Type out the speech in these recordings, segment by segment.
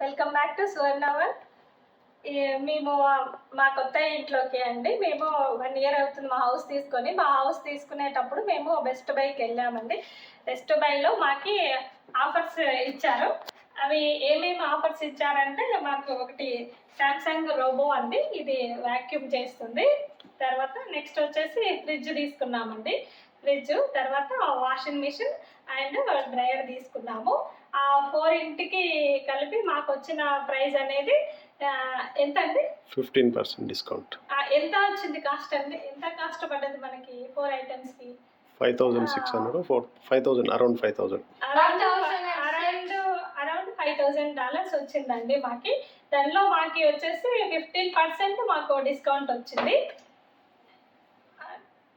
Welcome back to సువర్ణవర్ మేము మా కొత్త ఇంట్లోకి అండి. మేము వన్ ఇయర్ అవుతుంది మా హౌస్ తీసుకొని. మా హౌస్ తీసుకునేటప్పుడు మేము బెస్ట్ బైకి వెళ్ళామండి. బెస్ట్ బైలో మాకి ఆఫర్స్ ఇచ్చారు. అవి ఏమేమి ఆఫర్స్ ఇచ్చారంటే మాకు ఒకటి శాంసంగ్ రోబో అండి. ఇది వాక్యూమ్ చేస్తుంది. తర్వాత నెక్స్ట్ వచ్చేసి ఫ్రిడ్జ్ తీసుకున్నామండి. ఫ్రిడ్జ్ తర్వాత వాషింగ్ మిషన్ అండ్ డ్రైయర్ తీసుకున్నాము. ఆ ఫోర్ ఇంటికి కలిపి మాకు వచ్చిన ప్రైస్ అనేది ఎంత అండి ఫిఫ్టీన్ పర్సెంట్ డిస్కౌంట్. ఆ, ఎంత వచ్చింది కాస్ట్ అండి? ఎంత కాస్ట్ పడ్డది మనకి four ఐటమ్స్కి? Five thousand six hundred four five thousand around five thousand around 5,006. Around around five thousand dollars వచ్చిందండి మాకి. దానిలో మాకి వచ్చేసి ఫిఫ్టీన్ పర్సెంట్ మాకు డిస్కౌంట్ వచ్చింది.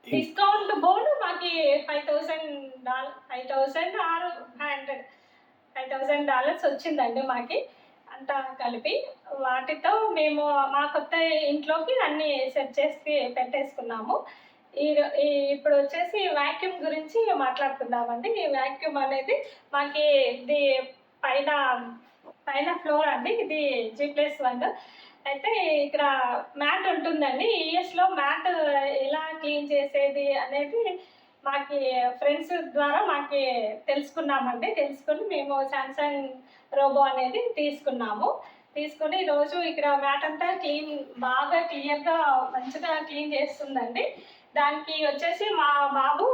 డిస్కౌంట్ బోర్డు మాకి five thousand dollar five thousand ఆరు five hundred. Five thousand dollars వచ్చిందండి మాకి అంతా కలిపి. వాటితో మేము మా కొత్త ఇంట్లోకి అన్నీ సెట్ చేసి పెట్టేసుకున్నాము. ఈ ఇప్పుడు వచ్చేసి వ్యాక్యూమ్ గురించి మాట్లాడుకుందామండి. ఈ వ్యాక్యూమ్ అనేది మాకి ఇది పైన పైన ఫ్లోర్ అండి. ఇది జీ ప్లస్ వన్. అయితే ఇక్కడ మ్యాట్ ఉంటుందండి. ఈఎస్లో మ్యాట్ ఎలా క్లీన్ చేసేది అనేది మాకి ఫ్రెండ్స్ ద్వారా మాకి తెలుసుకున్నామండి. తెలుసుకొని మేము శాంసంగ్ రోబో అనేది తీసుకున్నాము. తీసుకొని రోజు ఇక్కడ మ్యాట్ అంతా క్లీన్ బాగా క్లియర్గా మంచిగా క్లీన్ చేస్తుందండి. దానికి వచ్చేసి మా బాబు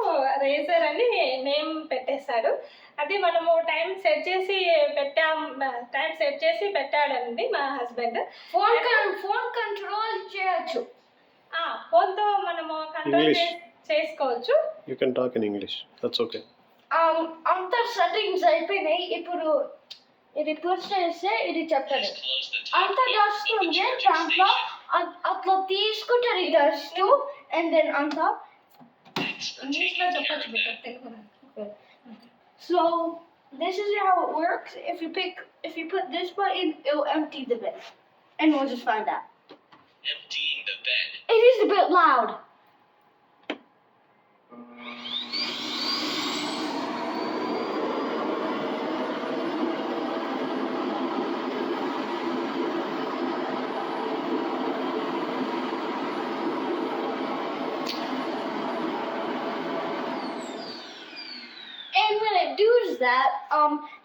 రేజర్ అని నేమ్ పెట్టేశాడు. అది మనము టైం సెట్ చేసి పెట్టాం టైం సెట్ చేసి పెట్టాడండి మా హస్బెండ్ con phone control చేయొచ్చు. ఫోన్తో మనము కంట్రోల్. చేసుకోవచ్చు. You can talk in English that's okay Um, అంత సెట్టింగ్స్ అయిపోయినాయి ఇప్పుడు ఇది పుష్ చేస్తే ఇది చెప్తాడు అంత డస్ట్ ఉంది దాంట్లో అ- అట్లా తీసుకుంటారు ఈ డస్ట్ అండ్ దెన్ అంత ఇంగ్లీష్లో చెప్పచ్చు బిడ్డ Telugu so this is how it works if you pick if you put this button it'll empty the bin and we'll just find out emptying the bed. it is a bit loud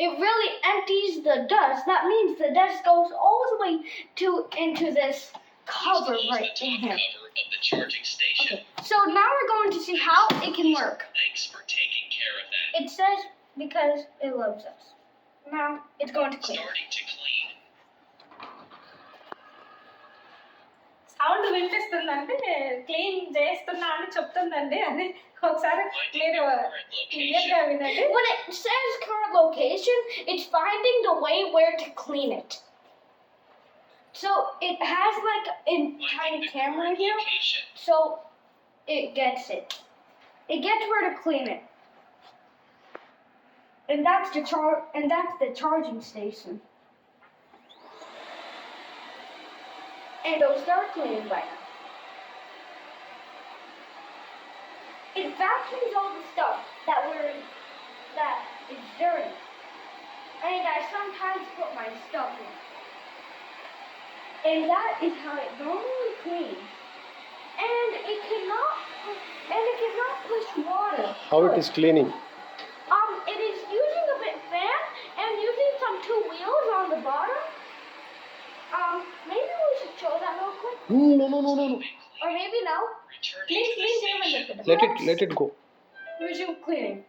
It really empties the dust. That means the dust goes all the way to into this cover right in here. cover of the charging station. Okay. So now we're going to see how it can work. Thanks for taking care of that. It says because it loves us. Now it's going to clean. Starting to clean. Sound వినిపిస్తుందంటే clean చేస్తున్నా అని చెప్తుందండి అది ఒకసారి Finding మీరు the current క్లియర్గా location. వినండి When it says current location, it's finding the way where to clean it. So it has like a Finding tiny the camera current here, location. so it gets it. It gets where to clean it. And that's the char and that's the charging station. and those darkling now. It vacuums all the stuff that we're that is dirty. And I sometimes put my stuff in. And that is how it normally cleans. And it cannot and it cannot push water. How it is cleaning? Um, it is using a bit fan and using some two wheels on the bottom. Um, maybe shows. No, no, no, no, no. Or maybe now. Please, please, Raymond. Let it, let it go. Resume cleaning.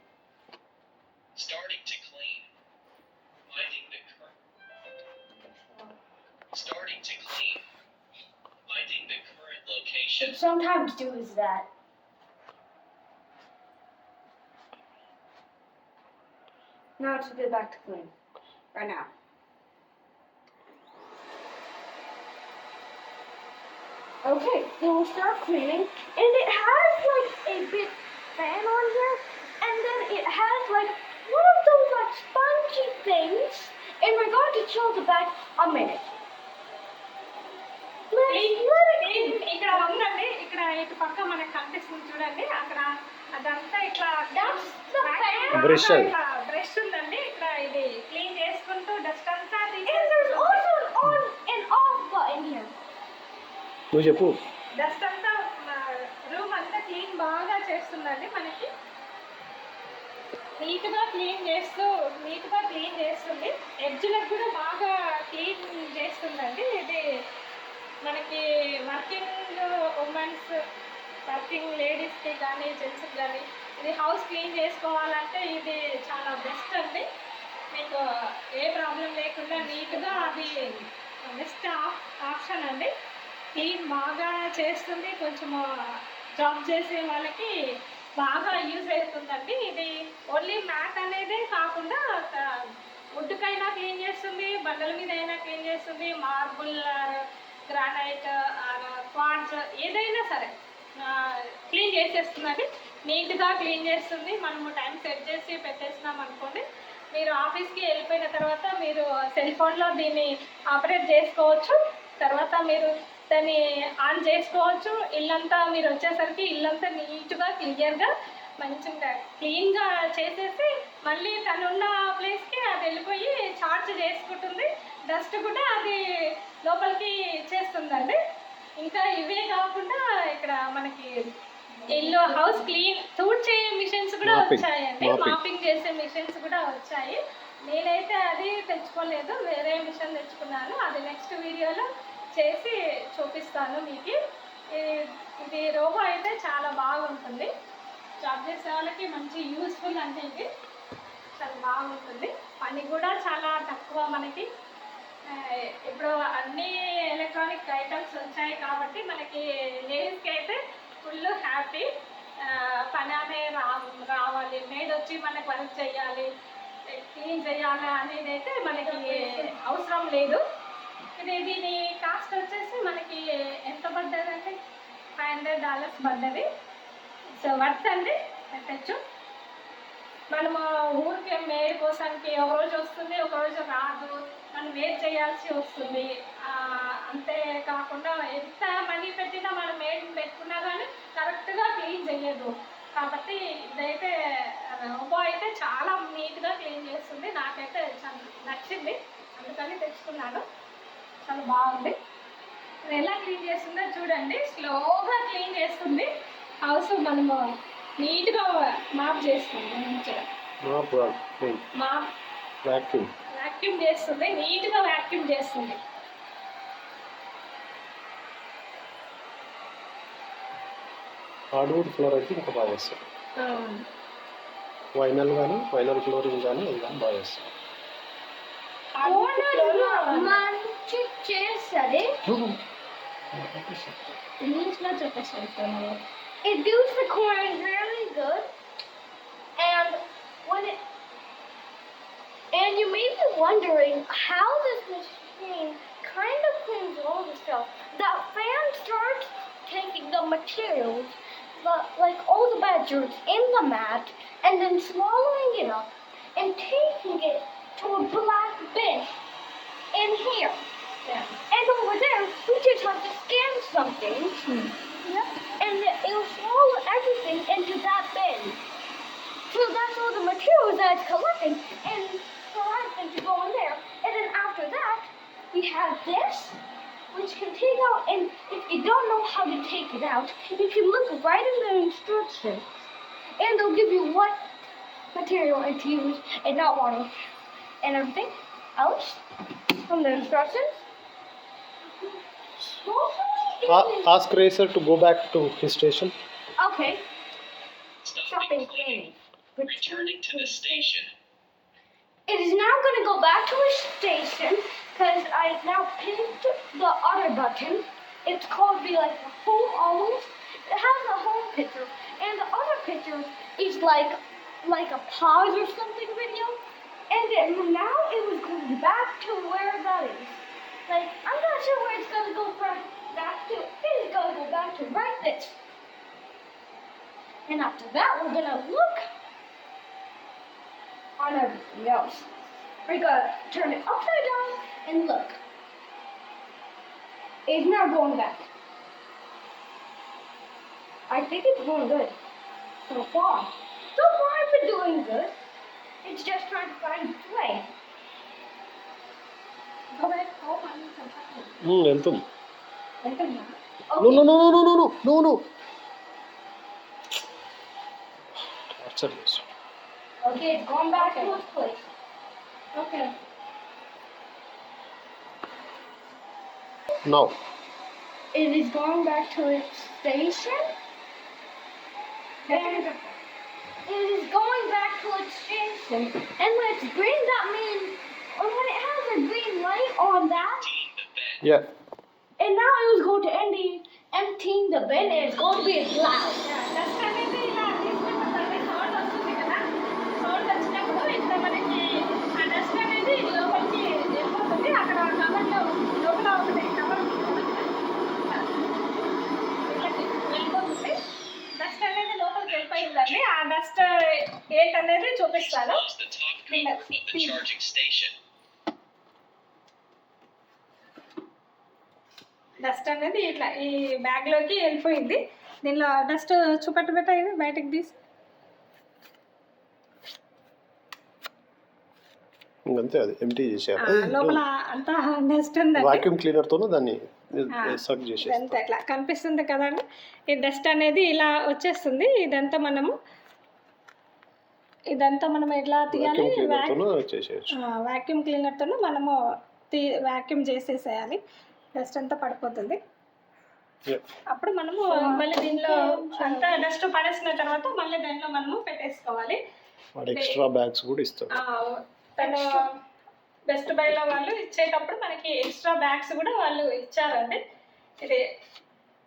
Starting to clean. Finding the current. Starting to clean. Finding the current location. It sometimes do is that. Now to get back to clean. Right now. Okay, then we'll start cleaning. And it has like a big fan on here. And then it has like one of those like spongy things. And we're going to chill the back a minute. Let's clean let it clean ఇక్కడ ఉందండి ఇక్కడ ఇటు పక్క మనకు కనిపిస్తుంది చూడండి అక్కడ అదంతా ఇట్లా That's the fan. Brush. Brush నువ్వు చెప్పు. డస్ట్ అంతా రూమ్ అంతా క్లీన్ బాగా చేస్తుందండి మనకి. నీట్గా క్లీన్ చేస్తూ నీట్గా క్లీన్ చేస్తుంది. ఎడ్జ్లకు కూడా బాగా క్లీన్ చేస్తుందండి. ఇది మనకి వర్కింగ్ ఉమెన్స్ వర్కింగ్ లేడీస్కి కానీ జెంట్స్కి కానీ ఇది హౌస్ క్లీన్ చేసుకోవాలంటే ఇది చాలా బెస్ట్ అండి. మీకు ఏ ప్రాబ్లం లేకుండా నీట్గా అది బెస్ట్ ఆప్షన్ అండి. క్లీన్ బాగా చేస్తుంది కొంచెం జాబ్ చేసే వాళ్ళకి బాగా యూజ్ అవుతుందండి. ఇది ఓన్లీ మ్యాట్ అనేదే కాకుండా వుడ్కైనా క్లీన్ చేస్తుంది బండల మీద అయినా క్లీన్ చేస్తుంది మార్బుల్ గ్రానైట్ క్వాడ్స్ ఏదైనా సరే క్లీన్ చేసేస్తుందండి. నీట్గా క్లీన్ చేస్తుంది. మనము టైం సెట్ చేసి పెట్టేసినాం అనుకోండి మీరు ఆఫీస్కి వెళ్ళిపోయిన తర్వాత మీరు సెల్ ఫోన్లో దీన్ని ఆపరేట్ చేసుకోవచ్చు. తర్వాత మీరు దాన్ని ఆన్ చేసుకోవచ్చు. ఇల్లంతా మీరు వచ్చేసరికి ఇల్లంతా నీట్గా క్లియర్గా మంచిగా క్లీన్గా చేసేసి మళ్ళీ తనున్న ప్లేస్కి అది వెళ్ళిపోయి చార్జ్ చేసుకుంటుంది. డస్ట్ కూడా అది లోపలికి చేస్తుందండి. ఇంకా ఇవే కాకుండా ఇక్కడ మనకి ఇల్లు హౌస్ క్లీన్ తూడ్చే మిషన్స్ కూడా. వచ్చాయండి. మాపింగ్ చేసే మిషన్స్ కూడా వచ్చాయి. నేనైతే అది తెచ్చుకోలేదు. వేరే మిషన్ తెచ్చుకున్నాను. అది నెక్స్ట్ వీడియోలో చేసి చూపిస్తాను మీకు. ఇది రోబో అయితే చాలా బాగుంటుంది. జాబ్ చేసే వాళ్ళకి మంచి యూస్ఫుల్ అంటే ఇది. చాలా బాగుంటుంది. పని కూడా చాలా తక్కువ మనకి. ఇప్పుడు అన్ని ఎలక్ట్రానిక్ ఐటమ్స్ వచ్చాయి కాబట్టి మనకి లేడీస్కి అయితే ఫుల్ హ్యాపీ. పని అనే రా రావాలి. మేడ్ వచ్చి మనకు వర్క్ చేయాలి. క్లీన్ చేయాలి అనేది అయితే మనకి అవసరం లేదు. ఇది దీని కాస్ట్ వచ్చేసి మనకి ఎంత పడ్డదండి ఫైవ్ హండ్రెడ్ డాలర్స్ పడ్డది. సో వర్త్ అండి పెట్టచ్చు. మనము ఊరికే మేడ్ కోసానికి ఒక రోజు వస్తుంది ఒక రోజు రాదు. మనం వెయిట్ చేయాల్సి వస్తుంది. అంతేకాకుండా అంతే కాకుండా ఎంత మనీ పెట్టినా మనం మేడ్ పెట్టుకున్నా కానీ కరెక్ట్గా క్లీన్ చేయదు. కాబట్టి ఇదైతే రోబో అయితే చాలా నీట్గా క్లీన్ చేస్తుంది. నాకైతే చాలా నచ్చింది. అందుకని తెచ్చుకున్నాను. చాలా బాగుంది. ఎలా క్లీన్ చేస్తుందో చూడండి. స్లోగా క్లీన్ చేస్తుంది. హౌస్ మనము నీట్గా మాప్ చేస్తుంది. మంచిగా. మాప్ వ్యాక్యూమ్ వాక్యూమ్ చేస్తుంది. నీట్గా వాక్యూమ్ చేస్తుంది. హార్డ్వుడ్ ఫ్లోర్ అయితే ఇంకా బాగా చేస్తాం వైనల్ కానీ వైనల్ ఫ్లోరింగ్ కానీ అది కానీ బాగా చేస్తాం మంచి చేస్తుంది. It means not sufficient for. It builds the corn really good, and when it and you may be wondering how this machine kind of cleans all the stuff. That fan starts taking the materials, but like all the bad germs in the mat, and then swallowing it up and taking it to a black bin in here. And over there, we just have to scan something. Hmm. Yep. And it will swallow everything into that bin. So that's all the materials that it's collecting and everything to go in there. And then after that, we have this, which can take out, and if you don't know how to take it out, you can look right in the instructions. And they'll give you what material to use and not water and everything else from the instructions. Ask Racer to go back to his station. Okay. Stopping planning. Returning to the station. It is now going to go back to his station because I now pinned the other button. It's called be like home almost. It has a home picture, and the other picture is like like a pause or something video. And it, now it was going back to where that is. Like I'm not sure where it's to go from back to. It is going to go back to right this. And after that, we're gonna look on everything else. We're gonna turn it upside down and look. It's not going back. I think it's going good so far. So far, I've been doing good. It's just trying to find its way. ఉమ్, వెళ్తుంది వెళ్తుందా no no no no no no no no torture చేసు Okay, it's going back to its place. Okay now It is going back to its station. And it is going back to its station. And when it's green, that means right on that. Yeah. And now it was going to end emptying the bin and it's going to be a ఏంటనేది చూపిస్తాను dust అనేది ఇట్లా ఈ బ్యాగ్లోకి వెళ్ళిపోయింది. దీనిలో dust చూపెట్టు పెట్ట ఇది బయటకు తీసి. ఇంకంతే అది ఎంటీ లోపల అంతా డస్ట్ ఉందండి. వాక్యూమ్ క్లీనర్తోనూ దాన్ని ఆ, సక్ చేసేసి ఇదంతా ఇట్లా కనిపిస్తుంది కదండి. ఈ డస్ట్ అనేది ఇలా వచ్చేస్తుంది. ఇదంతా మనము ఇదంతా మనం ఎట్లా తీయాలి? వాక్యూమ్ క్లీనర్తో మనము తీ వ్యాక్యూమ్ చేసేసేయాలి. డస్ట్ అంతా పడిపోతుంది. అప్పుడు మనము మళ్ళీ దీనిలో అంతా డస్ట్ పడేసిన తర్వాత మళ్ళీ దానిలో మనము పెట్టేసుకోవాలి. వాడు ఎక్స్ట్రా బ్యాగ్స్ కూడా ఇస్తాడు. ఆ, తను బెస్ట్ బైలో వాళ్ళు ఇచ్చేటప్పుడు మనకి ఎక్స్ట్రా బ్యాగ్స్ కూడా వాళ్ళు ఇచ్చారండి. ఇది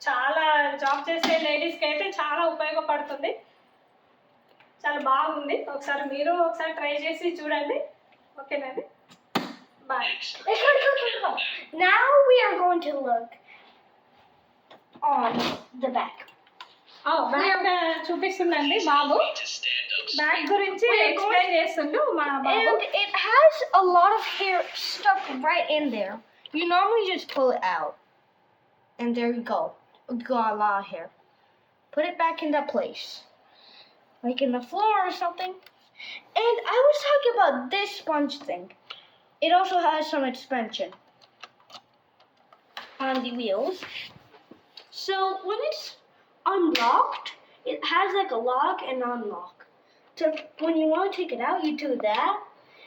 చాలా జాబ్ చేసే లేడీస్కి అయితే చాలా ఉపయోగపడుతుంది. చాలా బాగుంది. ఒకసారి మీరు ఒకసారి ట్రై చేసి చూడండి. ఓకేనండి bye Now we are going to look on the back. Bag చూపిస్తుందండి Babu Need to stand up bag గురించి ఎక్స్ప్లెయిన్ చేస్తుండు మా బాబు And it has a lot of hair stuck right in there. You normally just pull it out. And there you go. Got a lot of hair. Put it back into place. Like in the floor or something. And I was talking about this sponge thing. It also has some expansion on the wheels. So when it's unlocked, it has like a lock and unlock. So when you want to take it out, you do that,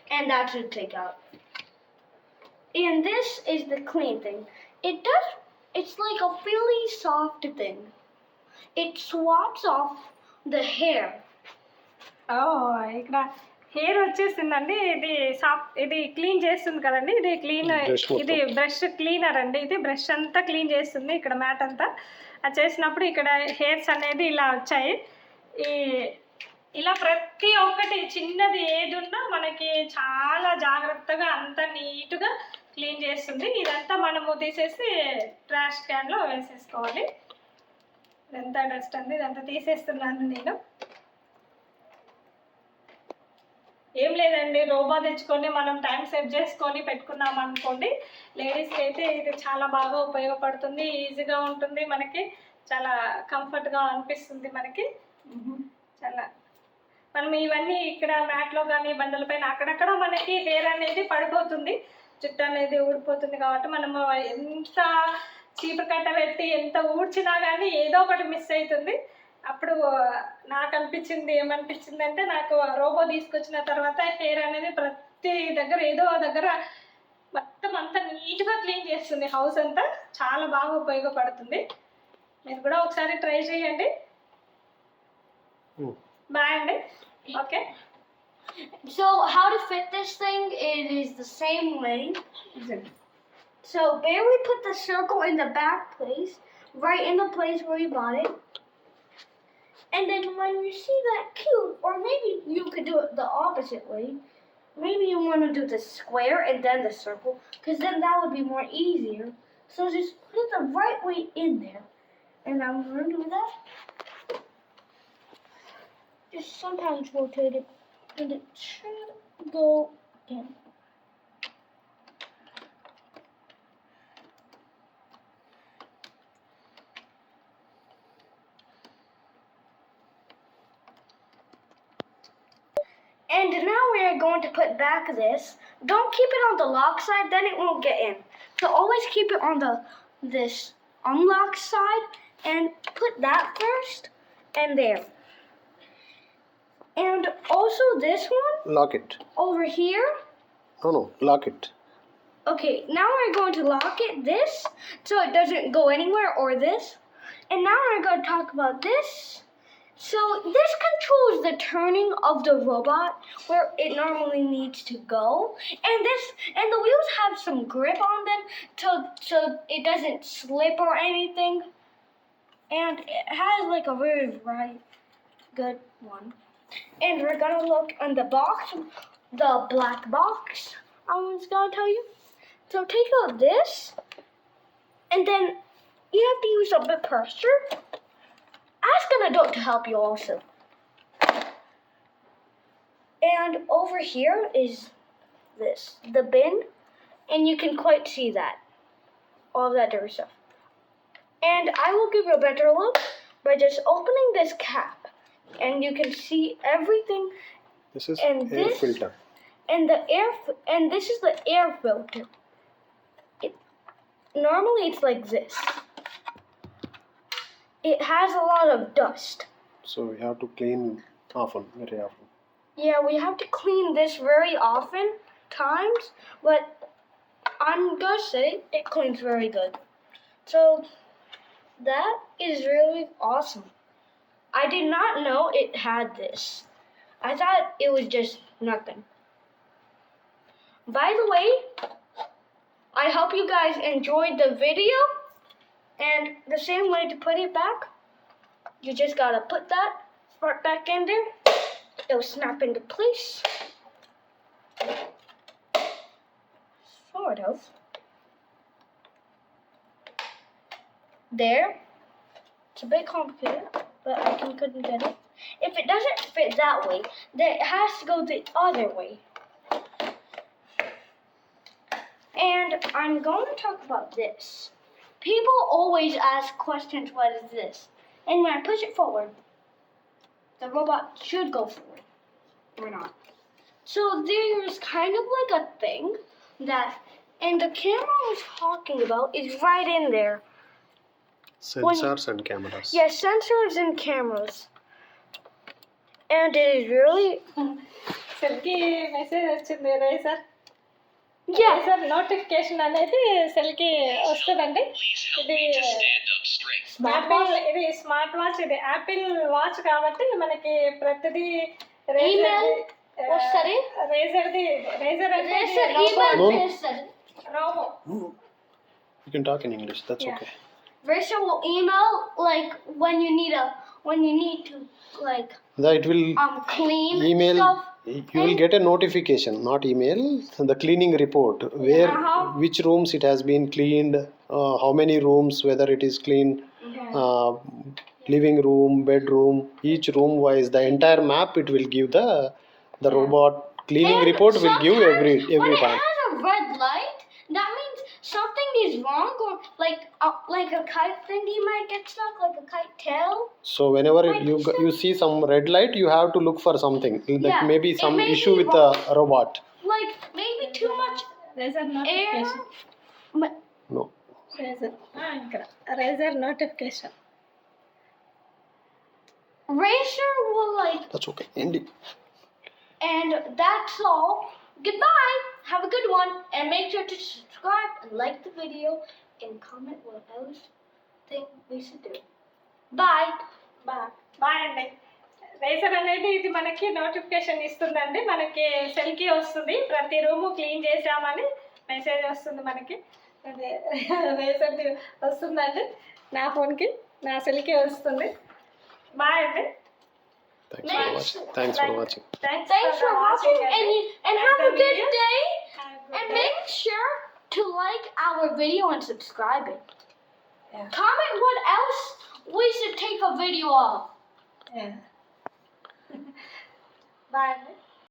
and that should take out. And this is the clean thing. It does, it's like a really soft thing. It swaps off the hair. Oh, I got hair వచ్చేసిందండి. ఇది సాఫ్ ఇది clean చేస్తుంది కదండి. ఇది clean. ఇది brush cleaner అండి. ఇది బ్రష్ అంతా క్లీన్ చేస్తుంది ఇక్కడ మ్యాట్ అంతా. అది చేసినప్పుడు ఇక్కడ హెయిర్స్ అనేది ఇలా వచ్చాయి. ఈ ఇలా ప్రతి ఒక్కటి చిన్నది ఏది ఉన్నా మనకి చాలా జాగ్రత్తగా అంత నీట్గా క్లీన్ చేస్తుంది. ఇదంతా మనము తీసేసి ట్రాష్ క్యాన్లో వేసేసుకోవాలి. ఇదంతా డస్ట్ అండి. ఇదంతా తీసేస్తున్నాను నేను. ఏం లేదండి రోబో తెచ్చుకొని మనం టైం సేవ్ చేసుకొని పెట్టుకున్నాం అనుకోండి లేడీస్కి అయితే ఇది చాలా బాగా ఉపయోగపడుతుంది ఈజీగా ఉంటుంది మనకి చాలా కంఫర్ట్గా అనిపిస్తుంది మనకి. చాలా. మనం ఇవన్నీ ఇక్కడ మ్యాట్లో కానీ బండలపైన అక్కడక్కడ మనకి హెయిర్ అనేది పడిపోతుంది జుట్టు అనేది ఊడిపోతుంది కాబట్టి మనము ఎంత చీపు కట్ట పెట్టి ఎంత ఊడ్చినా కానీ ఏదో ఒకటి మిస్ అవుతుంది. అప్పుడు నాకు అనిపించింది ఏమనిపించింది అంటే నాకు రోబో తీసుకొచ్చిన తర్వాత హెయిర్ అనేది ప్రతి దగ్గర ఏదో దగ్గర మొత్తం అంతా నీట్గా క్లీన్ చేస్తుంది హౌస్ అంతా చాలా బాగా ఉపయోగపడుతుంది మీరు కూడా ఒకసారి ట్రై చేయండి. బాయ్ అండి okay So how to fit this thing? It is the same way. So barely put the circle in the back place, right in the place where you bought it. And then when you see that cube, or maybe you could do it the opposite way. Maybe you want to do the square and then the circle, because then that would be more easier. So just put it the right way in there. And I'm going to do that. Just sometimes rotate it, and it should go in. And now we are going to put back this. Don't keep it on the lock side, then it won't get in. So always keep it on the this unlock side and put that first and there. And also this one Lock it. over here. No, no, lock it. Okay, now we're going to lock it this so it doesn't go anywhere or this. And now we're going to talk about this. So this controls the turning of the robot where it normally needs to go. And this and the wheels have some grip on them so so it doesn't slip or anything. And it has like a very right good one. And we're gonna look on the box, the black box. I was gonna tell you. So take out this, and then you have to use a bit pressure. Ask an adult to help you also. And over here is this, the bin, and you can quite see that, all that dirty stuff. And I will give you a better look by just opening this cap, and you can see everything This is And air this- filter. and the air and this is the air filter. It normally it's like this. It has a lot of dust. So we have to clean often, very often. Yeah, we have to clean this very often times, but I'm gonna say it cleans very good. So that is really awesome. I did not know it had this. I thought it was just nothing. By the way, I hope you guys enjoyed the video. And the same way to put it back, you just gotta put that part back in there. It'll snap into place. Sort of. There. It's a bit complicated, but I can, couldn't get it. If it doesn't fit that way, then it has to go the other way. And I'm going to talk about this. People always ask questions, what is this? And when I push it forward, the robot should go forward. Or not. So there is kind of like a thing that, and the camera I was talking about is right in there. Sensors when, and cameras. Yes, yeah, sensors and cameras. And it is really. to me hace yeah, Razer notification అనేది సెల్కి వస్తుందండి ఇది. Apple ఇది smart watch ఇది Apple watch కాబట్టి మనకి ప్రతిదీ వస్తది. రేజర్ది రేజర్ అంటే there's an No. email person. Robo You can talk in English, that's Yeah. okay. Rachel will email like when you need a when you need to like The, it will um clean email, stuff. You will get a notification, not email, the cleaning report, where, Uh-huh. which rooms it has been cleaned, uh, how many rooms, whether it is clean uh, living room, bedroom, each room wise, the entire map it will give the, the robot cleaning report will give every, every when time. it has a red light, that means something is wrong, or like uh, like a kite thingy might get stuck, like a kite tail. So whenever it, Like you so- you see some red light, you have to look for something. That Yeah, may be it some may issue be with the robot. Like maybe too much razor air. Notification Ma- No. Razor ఇక్కడ razor notification Racer will like, That's okay. Ending. and that's all. Goodbye. Have a good one, and make sure to subscribe and like the video and comment what else think we should do. Bye. Bye. Bye అండి. Razer అనేది ఇది మనకి notification ఇస్తుందండి. మనకి సెల్కి వస్తుంది. ప్రతి room clean చేసామని message వస్తుంది మనకి. అదే వస్తుందండి. నా ఫోన్కి నా సెల్కి వస్తుంది. బాయ్ అండి. Thanks for watching. Thanks for watching. Thanks, Thanks for, watching, and, and have a good day. And make sure to like our video and subscribe it. Comment what else we should take a video of. Yeah. Bye.